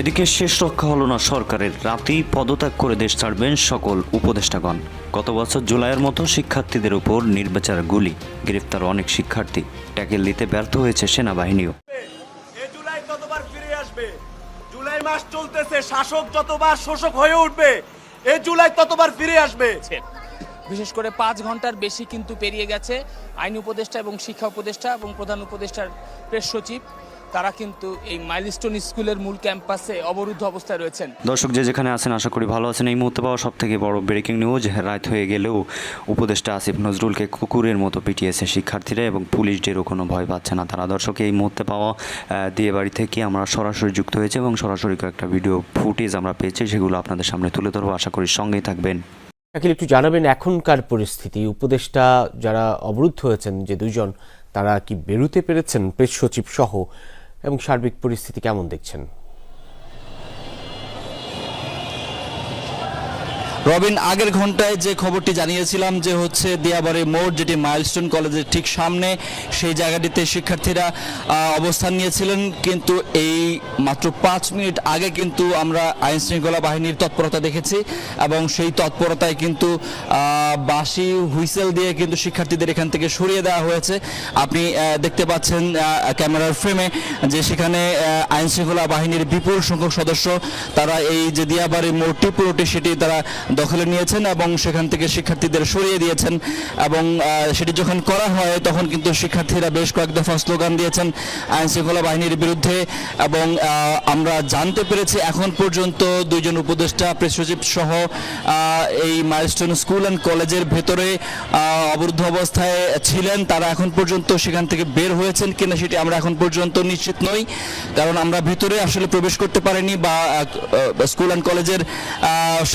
এদিকে শেষ রক্ষা হলো না সরকারের। রাতেই পদত্যাগ করে দেশ ছাড়বেন সকল উপদেষ্টাগণ। গত বছর জুলাইয়ের মতো শিক্ষার্থীদের উপর নির্বিচার গুলি। গ্রেফতার অনেক শিক্ষার্থী। ট্যাকেল দিতে ব্যর্থ হয়েছে সেনাবাহিনীও। এ জুলাই ততবার ফিরে আসবে জুলাই মাস চলতেছে শাসক যতবার শোষক হয়ে উঠবে এ জুলাই ততবার ফিরে আসবে। বিশেষ করে পাঁচ ঘণ্টার বেশি কিন্তু পেরিয়ে গেছে আইন উপদেষ্টা এবং শিক্ষা উপদেষ্টা এবং প্রধান উপদেষ্টার প্রেস সচিব। তারা কিন্তু এই মাইলস্টোন স্কুলের মূল ক্যাম্পাসে অবরুদ্ধ অবস্থায় রয়েছেন। দর্শক যে যেখানে আছেন আশা করি ভালো আছেন। এই মুহূর্তে পাওয়া সব থেকে বড় ব্রেকিং নিউজ রাত হয়ে গেলেও উপদেষ্টা আসিফ নজরুলকে কুকুরের মতো পিটিয়েছে শিক্ষার্থীরা এবং পুলিশদেরও কোনো ভয় পাচ্ছে না তারা। দর্শক এই মুহূর্তে পাওয়া দিয়ে বাড়ি থেকে আমরা সরাসরি যুক্ত হয়েছে এবং সরাসরি কয়েকটা ভিডিও ফুটেজ আমরা পেয়েছি সেগুলো আপনাদের সামনে তুলে ধরবো। আশা করি সঙ্গেই থাকবেন। শাকিল একটু জানাবেন এখনকার পরিস্থিতি। উপদেষ্টা যারা অবরুদ্ধ হয়েছেন যে দুইজন তারা কি বেরুতে পেরেছেন? প্রেস সচিব সহ এবং সার্বিক পরিস্থিতি কেমন দেখছেন? রবিন, আগের ঘন্টায় যে খবরটি জানিয়েছিলাম যে হচ্ছে দিয়াবাড়ি মোড়, যেটি মাইলস্টোন কলেজের ঠিক সামনে, সেই জায়গাটিতে শিক্ষার্থীরা অবস্থান নিয়েছিলেন। কিন্তু এই মাত্র পাঁচ মিনিট আগে কিন্তু আমরা আইন শৃঙ্খলা বাহিনীর তৎপরতা দেখেছি এবং সেই তৎপরতায় কিন্তু বাঁশি, হুইসেল দিয়ে কিন্তু শিক্ষার্থীদের এখান থেকে সরিয়ে দেওয়া হয়েছে। আপনি দেখতে পাচ্ছেন ক্যামেরার ফ্রেমে যে সেখানে আইন শৃঙ্খলা বাহিনীর বিপুল সংখ্যক সদস্য, তারা এই যে দিয়াবাড়ি মোড়টি পুরোটি সেটি তারা দখলে নিয়েছেন এবং সেখান থেকে শিক্ষার্থীদের সরিয়ে দিয়েছেন এবং সেটি যখন করা হয়, তখন কিন্তু শিক্ষার্থীরা বেশ কয়েক দফা স্লোগান দিয়েছেন আইন শৃঙ্খলা বাহিনীর বিরুদ্ধে এবং আমরা জানতে পেরেছি এখন পর্যন্ত দুইজন উপদেষ্টা প্রেস সচিব সহ এই মাইলস্টোন স্কুল অ্যান্ড কলেজের ভেতরে অবরুদ্ধ অবস্থায় ছিলেন। তারা এখন পর্যন্ত সেখান থেকে বের হয়েছেন কিনা সেটি আমরা এখন পর্যন্ত নিশ্চিত নই। কারণ আমরা ভিতরে আসলে প্রবেশ করতে পারিনি বা স্কুল অ্যান্ড কলেজের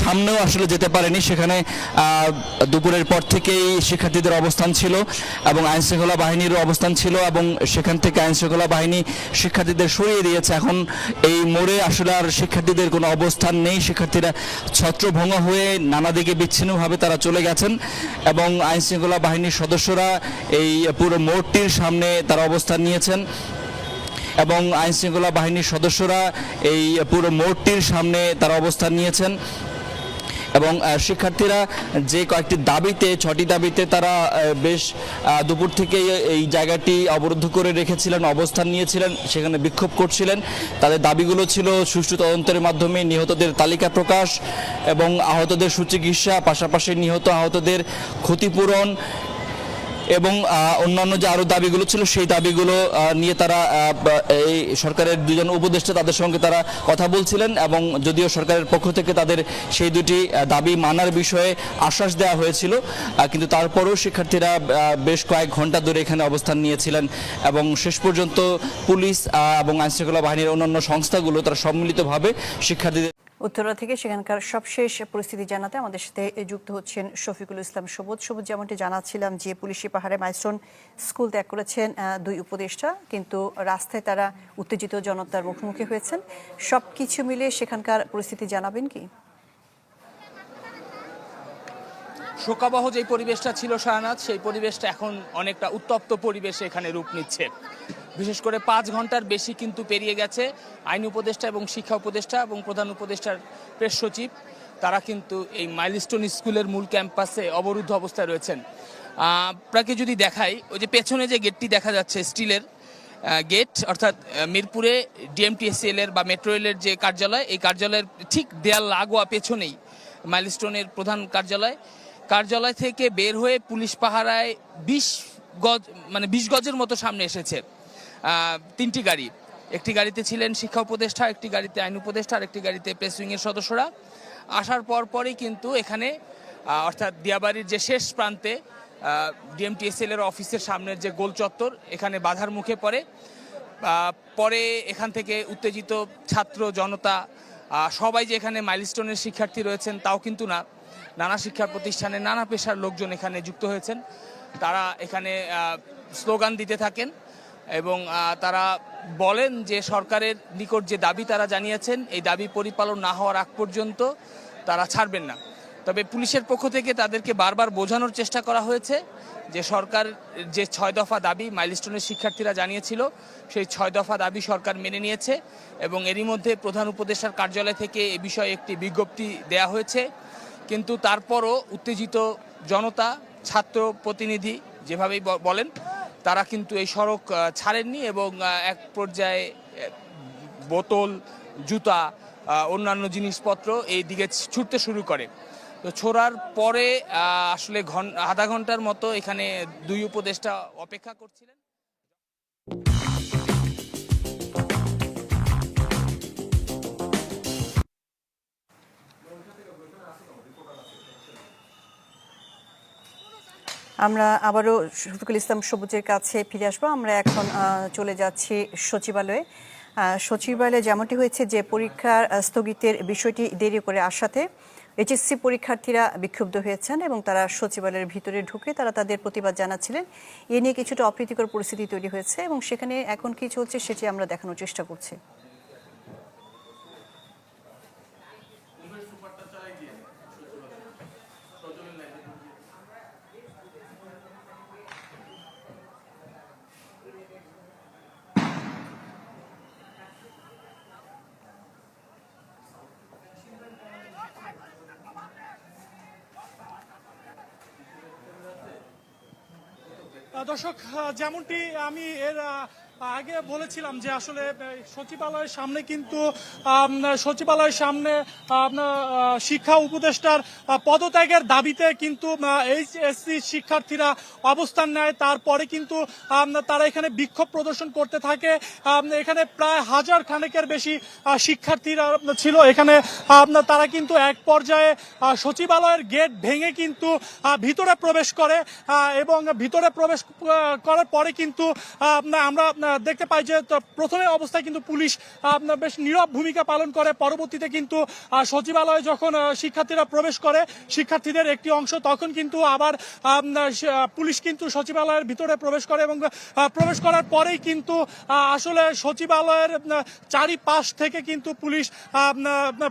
সামনেও আসলে যেতে পারেনি। সেখানে দুপুরের পর থেকেই শিক্ষার্থীদের অবস্থান ছিল এবং আইন শৃঙ্খলা বাহিনীরও অবস্থান ছিল এবং সেখান থেকে আইন শৃঙ্খলা বাহিনী শিক্ষার্থীদের সরিয়ে দিয়েছে। এখন এই মোড়ে আসলে আর শিক্ষার্থীদের কোনো অবস্থান নেই। শিক্ষার্থীরা ছত্রভঙ্গ হয়ে নানা দিকে বিচ্ছিন্নভাবে তারা চলে গেছেন এবং আইন শৃঙ্খলা বাহিনীর সদস্যরা এই পুরো মোড়টির সামনে তারা অবস্থান নিয়েছেন এবং আইন শৃঙ্খলা বাহিনীর সদস্যরা এই পুরো মোড়টির সামনে তারা অবস্থান নিয়েছেন। এবং শিক্ষার্থীরা যে কয়েকটি দাবিতে, ছটি দাবিতে তারা বেশ দুপুর থেকে এই জায়গাটি অবরুদ্ধ করে রেখেছিলেন, অবস্থান নিয়েছিলেন, সেখানে বিক্ষোভ করছিলেন। তাদের দাবিগুলো ছিল সুষ্ঠু তদন্তের মাধ্যমে নিহতদের তালিকা প্রকাশ এবং আহতদের সুচিকিৎসা, পাশাপাশি নিহত আহতদের ক্ষতিপূরণ এবং অন্যান্য যে আরও দাবিগুলো ছিল, সেই দাবিগুলো নিয়ে তারা এই সরকারের দুজন উপদেষ্টা তাদের সঙ্গে তারা কথা বলছিলেন এবং যদিও সরকারের পক্ষ থেকে তাদের সেই দুটি দাবি মানার বিষয়ে আশ্বাস দেওয়া হয়েছিল কিন্তু তারপরেও শিক্ষার্থীরা বেশ কয়েক ঘণ্টা ধরে এখানে অবস্থান নিয়েছিলেন এবং শেষ পর্যন্ত পুলিশ এবং আইনশৃঙ্খলা বাহিনীর অন্যান্য সংস্থাগুলো তারা সম্মিলিতভাবে শিক্ষার্থীদের উত্তরা থেকে সেখানকার সবশেষ পরিস্থিতি জানাতে আমাদের সাথে যুক্ত হচ্ছেন শফিকুল ইসলাম সবুজ। সবুজ, যেমনটি জানাচ্ছিলাম যে পুলিশি পাহাড়ে মাইস্টন স্কুল ত্যাগ করেছেন দুই উপদেষ্টা, কিন্তু রাস্তায় তারা উত্তেজিত জনতার মুখোমুখি হয়েছেন। সব কিছু মিলে সেখানকার পরিস্থিতি জানাবেন কি? শোকাবহ যে পরিবেশটা ছিল শাহনাথ সেই পরিবেশটা এখন অনেকটা উত্তপ্ত পরিবেশে এখানে রূপ নিচ্ছে। বিশেষ করে পাঁচ ঘণ্টার বেশি কিন্তু পেরিয়ে গেছে। আইন উপদেষ্টা এবং শিক্ষা উপদেষ্টা এবং প্রধান উপদেষ্টার প্রেস সচিব, তারা কিন্তু এই মাইলস্টোন স্কুলের মূল ক্যাম্পাসে অবরুদ্ধ অবস্থায় রয়েছেন। আপনাকে যদি দেখাই, ওই যে পেছনে যে গেটটি দেখা যাচ্ছে, স্টিলের গেট, অর্থাৎ মিরপুরে ডিএমটিএসএল এর বা মেট্রো রেলের যে কার্যালয়, এই কার্যালয়ের ঠিক দেয়াল লাগোয়া পেছনেই মাইলস্টোনের প্রধান কার্যালয়। কার্যালয় থেকে বের হয়ে পুলিশ পাহারায় বিশ গজ মানে বিশ গজের মতো সামনে এসেছে। তিনটি গাড়ি। একটি গাড়িতে ছিলেন শিক্ষা উপদেষ্টা, একটি গাড়িতে আইন উপদেষ্টা, আর একটি গাড়িতে প্রেস উইংয়ের সদস্যরা। আসার পর পরই কিন্তু এখানে অর্থাৎ দিয়াবাড়ির যে শেষ প্রান্তে ডিএমটিএসএল এর অফিসের সামনের যে গোল চত্বর, এখানে বাধার মুখে পড়ে। পরে এখান থেকে উত্তেজিত ছাত্র জনতা সবাই যে এখানে মাইলস্টোনের শিক্ষার্থী রয়েছেন তাও কিন্তু না। নানা শিক্ষা প্রতিষ্ঠানে নানা পেশার লোকজন এখানে যুক্ত হয়েছেন। তারা এখানে স্লোগান দিতে থাকেন। এবং তারা বলেন যে সরকারের নিকট যে দাবি তারা জানিয়েছেন, এই দাবি পরিপালন না হওয়ার আগ পর্যন্ত তারা ছাড়বেন না। তবে পুলিশের পক্ষ থেকে তাদেরকে বারবার বোঝানোর চেষ্টা করা হয়েছে যে সরকার যে ছয় দফা দাবি মাইলস্টোনের শিক্ষার্থীরা জানিয়েছিল, সেই ছয় দফা দাবি সরকার মেনে নিয়েছে এবং এরই মধ্যে প্রধান উপদেষ্টার কার্যালয় থেকে এ বিষয়ে একটি বিজ্ঞপ্তি দেয়া হয়েছে। কিন্তু তারপরও উত্তেজিত জনতা, ছাত্র প্রতিনিধি যেভাবেই বলেন তারা কিন্তু এই সড়ক ছাড়েননি এবং এক পর্যায়ে বোতল, জুতা অন্যান্য জিনিসপত্র এই দিকে ছুটতে শুরু করে। তো ছোড়ার পরে আসলে ঘন, আধা ঘণ্টার মতো এখানে দুই উপদেষ্টা অপেক্ষা করছিলেন। আমরা আবারও শফিকুল ইসলাম সবুজের কাছে ফিরে আসব। আমরা এখন চলে যাচ্ছি সচিবালয়ে। সচিবালয়ে যেমনটি হয়েছে যে পরীক্ষার স্থগিতের বিষয়টি দেরি করে আসাতে এইচএসসি পরীক্ষার্থীরা বিক্ষুব্ধ হয়েছেন এবং তারা সচিবালয়ের ভিতরে ঢুকে তারা তাদের প্রতিবাদ জানাচ্ছিলেন। এ নিয়ে কিছুটা অপ্রীতিকর পরিস্থিতি তৈরি হয়েছে এবং সেখানে এখন কি চলছে সেটি আমরা দেখানোর চেষ্টা করছি। দর্শক যেমনটি আমি এর আগে বলেছিলাম যে আসলে সচিবালয়ের সামনে কিন্তু সচিবালয়ের সামনে আপনার শিক্ষা উপদেষ্টার পদত্যাগের দাবিতে কিন্তু এইচএসসি শিক্ষার্থীরা অবস্থান নেয়। তারপরে কিন্তু তারা এখানে বিক্ষোভ প্রদর্শন করতে থাকে। এখানে প্রায় হাজার খানেকের বেশি শিক্ষার্থীরা ছিল এখানে। তারা কিন্তু এক পর্যায়ে সচিবালয়ের গেট ভেঙে কিন্তু ভিতরে প্রবেশ করে এবং ভিতরে প্রবেশ করার পরে কিন্তু আমরা দেখতে পাই যে প্রথমে অবস্থায় কিন্তু পুলিশ বেশ নীরব ভূমিকা পালন করে। পরবর্তীতে কিন্তু সচিবালয়ে যখন শিক্ষার্থীরা প্রবেশ করে, শিক্ষার্থীদের একটি অংশ, তখন কিন্তু আবার পুলিশ কিন্তু সচিবালয়ের ভিতরে প্রবেশ করে এবং প্রবেশ করার পরেই কিন্তু আসলে সচিবালয়ের চারিপাশ থেকে কিন্তু পুলিশ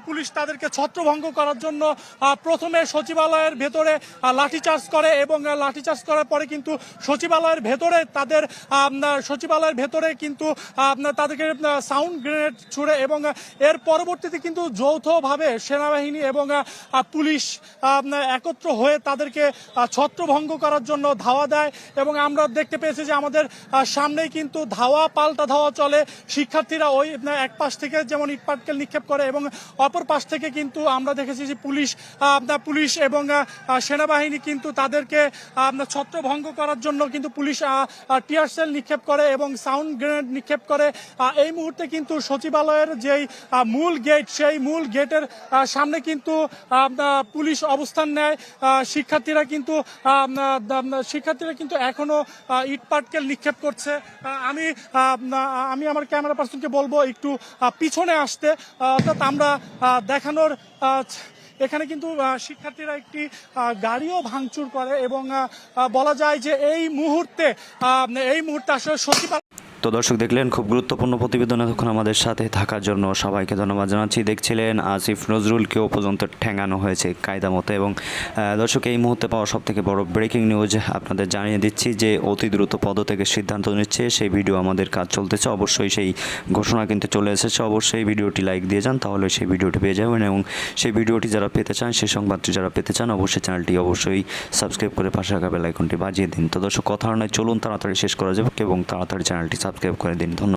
পুলিশ তাদেরকে ছত্রভঙ্গ করার জন্য প্রথমে সচিবালয়ের ভেতরে লাঠিচার্জ করে এবং লাঠিচার্জ করার পরে কিন্তু সচিবালয়ের ভেতরে তাদের সচিবালয়ের ভেতরে কিন্তু তাদেরকে সাউন্ড গ্রেনেড ছুড়ে এবং এর পরবর্তীতে কিন্তু যৌথভাবে সেনাবাহিনী এবং পুলিশ একত্র হয়ে তাদেরকে ছত্রভঙ্গ করার জন্য ধাওয়া দেয় এবং আমরা দেখতে পেয়েছি যে আমাদের সামনেই কিন্তু ধাওয়া পাল্টা ধাওয়া চলে। শিক্ষার্থীরা ওই এক পাশ থেকে যেমন ইটপাটকেল নিক্ষেপ করে এবং অপর পাশ থেকে কিন্তু আমরা দেখেছি যে পুলিশ পুলিশ এবং সেনাবাহিনী কিন্তু তাদেরকে ছত্রভঙ্গ করার জন্য কিন্তু পুলিশ টিয়ার সেল নিক্ষেপ করে এবং সাউন্ড গ্রেনেড নিক্ষেপ করে। এই মুহূর্তে কিন্তু সচিবালয়ের যেই মূল গেট, সেই মূল গেটের সামনে কিন্তু পুলিশ অবস্থান নেয়। শিক্ষার্থীরা কিন্তু শিক্ষার্থীরা কিন্তু এখনও ইট পাটকেল নিক্ষেপ করছে। আমি আমি আমার ক্যামেরা পার্সনকে বলব একটু পিছনে আসতে। অর্থাৎ আমরা দেখানোর এখানে কিন্তু শিক্ষার্থীরা একটি গাড়িও ভাঙচুর করে এবং বলা যায় যে এই মুহূর্তে এই মুহূর্তে আসলে সচিবালয় তো দর্শক দেখলেন, খুব গুরুত্বপূর্ণ প্রতিবেদন এতক্ষণ আমাদের সাথে থাকার জন্য সবাইকে ধন্যবাদ জানাচ্ছি। দেখছিলেন আসিফ নজরুলকেও পর্যন্ত ঠেঙানো হয়েছে কায়দা মতো এবং দর্শক, এই মুহূর্তে পাওয়া সব থেকে বড় ব্রেকিং নিউজ আপনাদের জানিয়ে দিচ্ছি যে, অতি দ্রুত পদত্যাগের সিদ্ধান্ত নিচ্ছে। সেই ভিডিও আমাদের কাজ চলতেছে, অবশ্যই সেই ঘোষণা কিন্তু চলে এসেছে। অবশ্যই ভিডিওটি লাইক দিয়ে যান, তাহলে সেই ভিডিওটি পেয়ে যাবেন এবং সেই ভিডিওটি যারা পেতে চান, সেই সংবাদটি যারা পেতে চান, অবশ্যই চ্যানেলটি অবশ্যই সাবস্ক্রাইব করে পাশে রাখা বেল আইকনটি বাজিয়ে দিন। তো দর্শক, কথা নয় চলুন তাড়াতাড়ি শেষ করা যাবে এবং তাড়াতাড়ি চ্যানেলটি সাবস্ক্রাইব করে দিন। ধন্যবাদ।